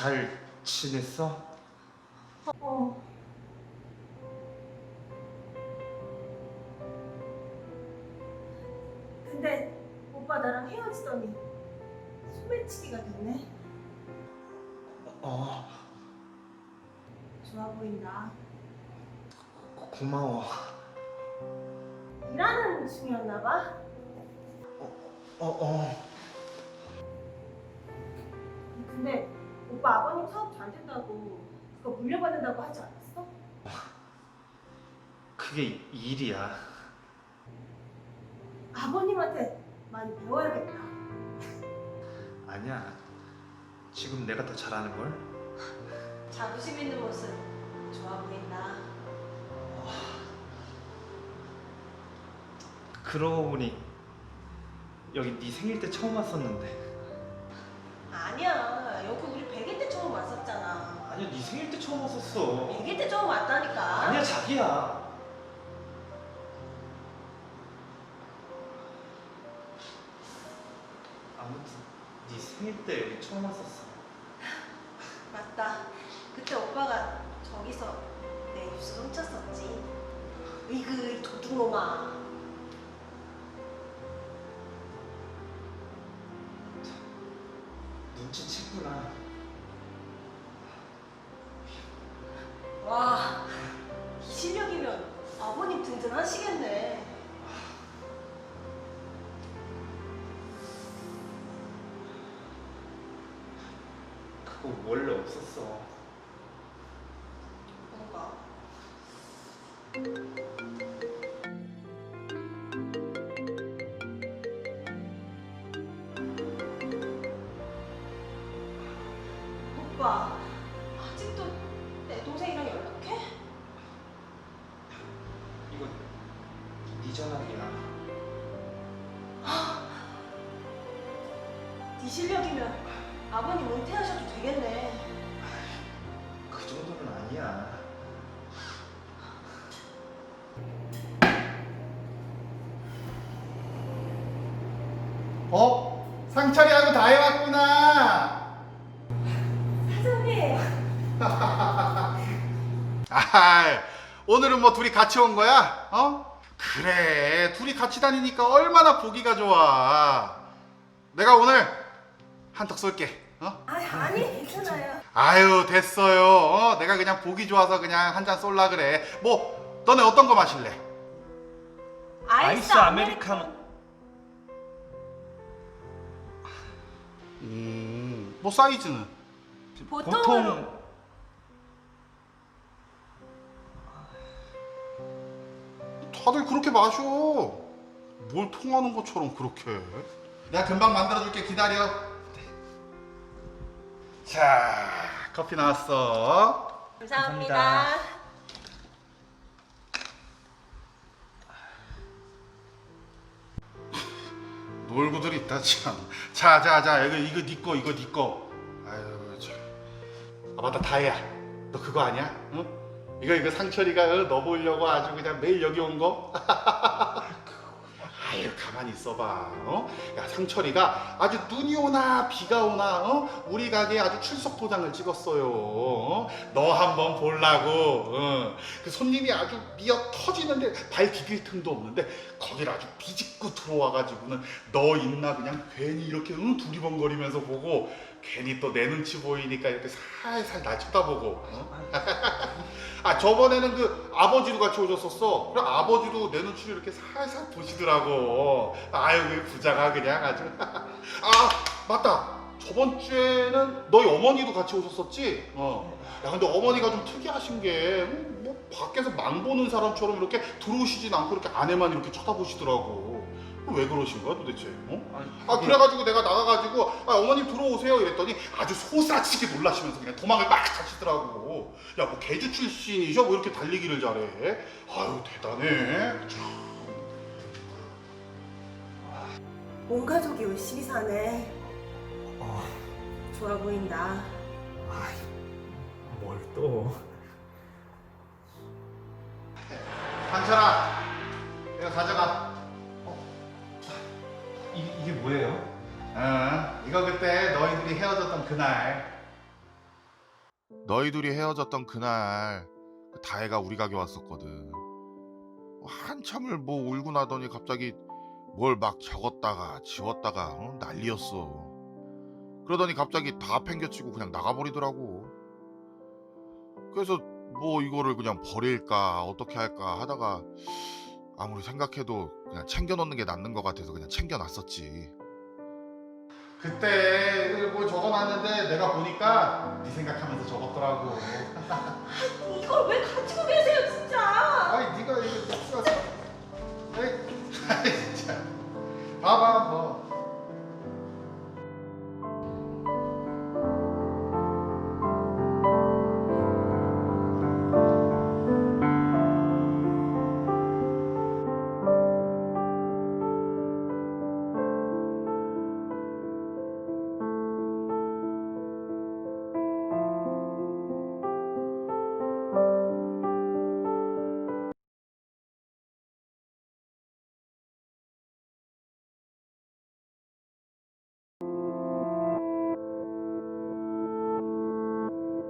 잘 지냈어? 어. 근데 오빠 나랑 헤어지더니 소매치기가 됐네. 어, 좋아 보인다. 고- 고마워. 일하는 중이었나 봐. 어, 어. 근데 오빠 아버님 사업 잘 된다고 그거 물려받는다고 하지 않았어? 그게 일이야. 아버님한테 많이 배워야겠다. 아니야. 지금 내가 더 잘하는 걸? 자부심 있는 모습 좋아 보인다. 그러고 보니 여기 네 생일 때 처음 왔었는데. 아니야. 아. 아니야, 네 생일 때 처음 왔었어. 100일 때 처음 왔다니까. 아니야, 자기야. 아무튼 네 생일 때 여기 처음 왔었어. 맞다. 그때 오빠가 저기서 내 입술 훔쳤었지. 으이그 이 도둑놈아. 눈치챘구나. 와, 이 실력이면 아버님 든든하시겠네. 그거 원래 없었어. 이거 네 전화기야. 네 실력이면 아버님 은퇴하셔도 되겠네. 그 정도는 아니야. 어? 상철이하고 다 해왔구나. 사장님, 아, 오늘은 뭐 둘이 같이 온 거야? 어? 그래, 둘이 같이 다니니까 얼마나 보기가 좋아. 내가 오늘 한턱 쏠게. 어? 아니, 아니 괜찮아요. 아유, 됐어요. 어? 내가 그냥 보기 좋아서 그냥 한 잔 쏠라 그래. 뭐, 너네 어떤 거 마실래? 아이스 아메리카노. 음, 뭐 사이즈는? 보통으 다들 그렇게 마셔. 뭘 통하는 것처럼 그렇게. 해? 내가 금방 만들어줄게. 기다려. 자, 커피 나왔어. 감사합니다. 감사합니다. 놀고들 있다 참. 자, 자, 자, 이거 이거 네 거, 이거 네 거. 아유 참. 아 맞다, 다혜야. 너 그거 아니야? 응? 이거 이거 상철이가 어, 너 보려고 아주 그냥 매일 여기 온 거. 아유 가만히 있어봐. 어? 야 상철이가 아주 눈이 오나 비가 오나 어? 우리 가게에 아주 출석 도장을 찍었어요. 어? 너 한번 보려고. 어. 그 손님이 아주 미어 터지는데 발 디딜 틈도 없는데 거기를 아주 비집고 들어와가지고는 너 있나 그냥 괜히 이렇게 응, 두리번거리면서 보고 괜히 또 내 눈치 보이니까 이렇게 살살 나 쳐다보고. 어? 아 저번에는 그 아버지도 같이 오셨었어. 그래 아버지도 내 눈치를 이렇게 살살 보시더라고. 아유 그 부자가 그냥 아주. 아 맞다. 저번 주에는 너희 어머니도 같이 오셨었지. 어. 야 근데 어머니가 좀 특이하신 게 음, 뭐 밖에서 망 보는 사람처럼 이렇게 들어오시진 않고 이렇게 안에만 이렇게 쳐다보시더라고. 왜 그러신 거야 도대체? 어? 아 그래가지고 내가 나가가지고 아, 어머님 들어오세요 이랬더니 아주 소사치게 놀라시면서 그냥 도망을 막 자시더라고 야 뭐 개주 출신이셔 뭐 이렇게 달리기를 잘해 아유 대단해 참. 온 가족이 열심히 사네. 어, 좋아 보인다. 아이, 뭘 또? 상철아, 이거 가져가. 응, 이거 그때 너희들이 헤어졌던 그날. 너희들이 헤어졌던 그날 그 다혜가 우리 가게 왔었거든. 한참을 뭐 울고 나더니 갑자기 뭘 막 적었다가 지웠다가 어? 난리였어. 그러더니 갑자기 다 팽겨치고 그냥 나가버리더라고. 그래서 뭐 이거를 그냥 버릴까 어떻게 할까 하다가 아무리 생각해도 그냥 챙겨놓는 게 낫는 것 같아서 그냥 챙겨놨었지. 그때 뭐 적어놨는데 내가 보니까 네 생각하면서 적었더라고. 이걸 왜 가지고 계세요 진짜? 아이 네가 이거